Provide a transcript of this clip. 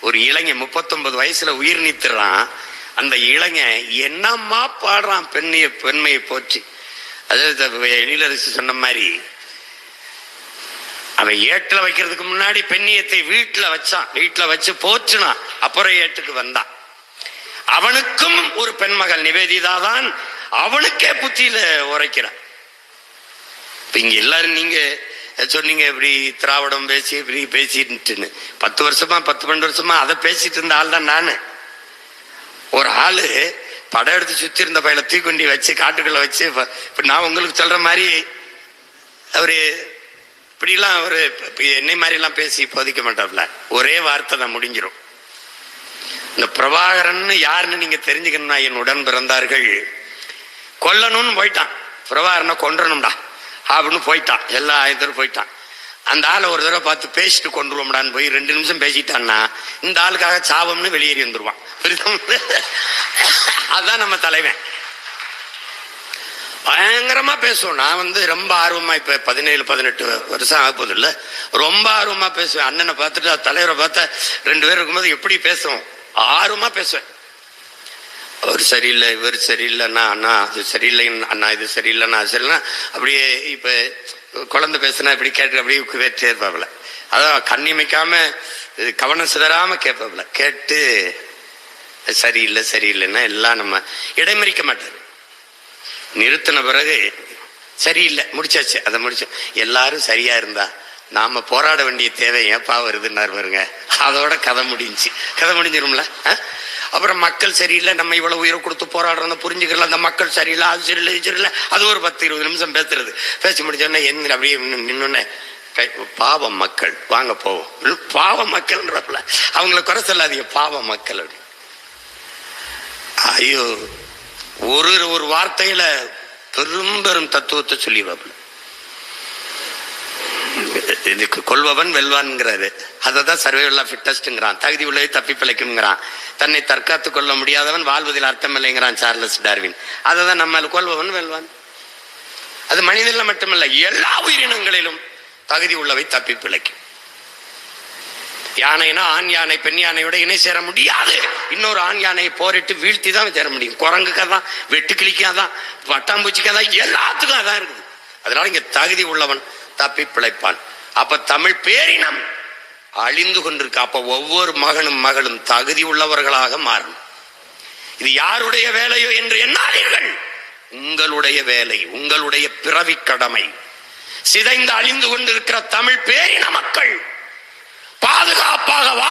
ஒரு இளைஞன் முப்பத்தொன்பது வயசுல உயிர் நீத்துறான். அந்த இளைஞன் என்னம்மா பாடுறான் பெண்ணைய பெண்மையை போற்றி. அதாவது எழிலரசு சொன்ன மாதிரி. அவன் ஏட்டுல வைக்கிறதுக்கு முன்னாடி பெண்ணியத்தை வீட்டுல வச்சான். வீட்டுல வச்சு போச்சுனான் அப்புறம் ஏட்டுக்கு வந்தான். அவனுக்கும் ஒரு பெண்மகள் நிவேதிதா தான். அவனுக்கே புத்தியில உரைக்கிறான். இப்ப இங்க எல்லாரும் நீங்க சொன்னீங்க இப்படி திராவிடம் பேசி இப்படி பேசிட்டுன்னு. பத்து வருஷமா பத்து பன்னெண்டு வருஷமா அதை பேசிட்டு இருந்த ஆள் தான் நானு. ஒரு ஆளு படம் எடுத்து சுத்தி இருந்த பையில தீக்குண்டி வச்சு காட்டுக்குள்ள வச்சு இப்போ நான் உங்களுக்கு சொல்ற மாதிரி அவரு இப்படிலாம் அவரு என்னை மாதிரி எல்லாம் பேசி போதிக்க மாட்டார்ல ஒரே வார்த்தை தான் முடிஞ்சிடும் இந்த பிரபாகரன் யாருன்னு நீங்க தெரிஞ்சுக்கணும்னா என் உடன் பிறந்தார்கள். கொல்லணும்னு போயிட்டான். பிரபாகரனை கொன்றணும்டா. அப்படின்னு போயிட்டான். எல்லா ஆயுதரும் போயிட்டான். அந்த ஆளை ஒரு தடவை பார்த்து பேசிட்டு கொண்டுருவோம்டான்னு போய் ரெண்டு நிமிஷம் பேசிட்டான்னா இந்த ஆளுக்காக சாபம்னு வெளியேறி வந்துருவான். அதுதான் நம்ம தலைவன். பயங்கரமா பேசுவோம். நான் வந்து ரொம்ப ஆர்வமா இப்ப பதினேழு பதினெட்டு வருஷம் ஆக இல்ல? ரொம்ப ஆர்வமா பேசுவேன். அண்ணனை பார்த்துட்டு தலைவரை பார்த்தா ரெண்டு பேர் இருக்கும்போது எப்படி பேசுவோம்? ஆர்வமா பேசுவேன். அவர் சரியில்லை இவர் சரியில்லைன்னா அண்ணா அது சரியில்லை அண்ணா இது சரியில்லைன்னா அது சரியில்லைண்ணா அப்படியே இப்போ குழந்தை பேசுனா இப்படி கேட்டு அப்படியே கேட்டே இருப்பாப்புல அதான் கண்ணிமைக்காம கவனம் சிதறாம கேட்பாப்புல கேட்டு சரியில்லை சரியில்லைன்னா எல்லாம் நம்ம இடைமறிக்க மாட்டார். நிறுத்தின பிறகு சரியில்லை முடிச்சாச்சு அதை முடிச்சோம் எல்லாரும் சரியா இருந்தா நாம போராட வேண்டிய தேவை ஏப்பா வருதுன்னாரு பாருங்க. அதோட கதை முடிஞ்சுச்சு கதை முடிஞ்சிரும்ல ஆ? அப்புறம் மக்கள் சரியில்லை நம்ம இவ்வளவு உயிரை கொடுத்து போராடுறோம் புரிஞ்சுக்கிறல அந்த மக்கள் சரியில்லை அது சரியில்லை இது சரியில்லை. அது ஒரு பத்து இருபது நிமிஷம் பேசுறது. பேசி முடிச்சோடனே என்ன அப்படியே நின்னுன்னே பாவம் மக்கள். வாங்க போவோம். பாவம் பாவ மக்கள்ன்றப்பல. அவங்கள குறை சொல்லாதீங்க பாவ மக்கள் அப்படின்னு. ஐயோ ஒரு ஒரு வார்த்தையில பெரும் பெரும் தத்துவத்தை சொல்லிடுவாப்புல. இதுக்கு கொள்பவன் வெல்வான்ங்கிறாரு. அதை தான் சர்வைவல் ஃபிட்டஸ்ட்டுங்கிறான் தகுதி உள்ளதை தப்பி பிழைக்குங்கிறான் தன்னை தற்காத்து கொள்ள முடியாதவன் வாழ்வதில் அர்த்தம் இல்லைங்கிறான் சார்லஸ் டார்வின். அதை தான் நம்ம கொள்பவன் வெல்வான். அது மனிதனில் மட்டுமல்ல எல்லா உயிரினங்களிலும் தகுதி உள்ளவை தப்பி பிழைக்கும். யானைனா ஆண் யானை பெண் யானையோட இணை சேர முடியாது. இன்னொரு ஆண் யானையை போரிட்டு வீழ்த்தி தான் சேர முடியும். குரங்குக்காக தான் வெட்டுக்கிளிக்காக தான் பட்டாம்பூச்சிக்காக தான் எல்லாத்துக்கும் அதான் இருக்குது. அதனால இங்க தகுதி உள்ளவன் தப்பி பிழைப்பான். அப்ப தமிழ் பேரினம் அழிந்து கொண்டிருக்கு. அப்ப ஒவ்வொரு மகனும் மகளும் தகுதி உள்ளவர்களாக மாறணும். இது யாருடைய வேலையோ என்று எண்ணாதீர்கள். உங்களுடைய வேலை உங்களுடைய பிறவி கடமை. சிதைந்து அழிந்து கொண்டிருக்கிற தமிழ் பேரின மக்கள் பாதுகாப்பாக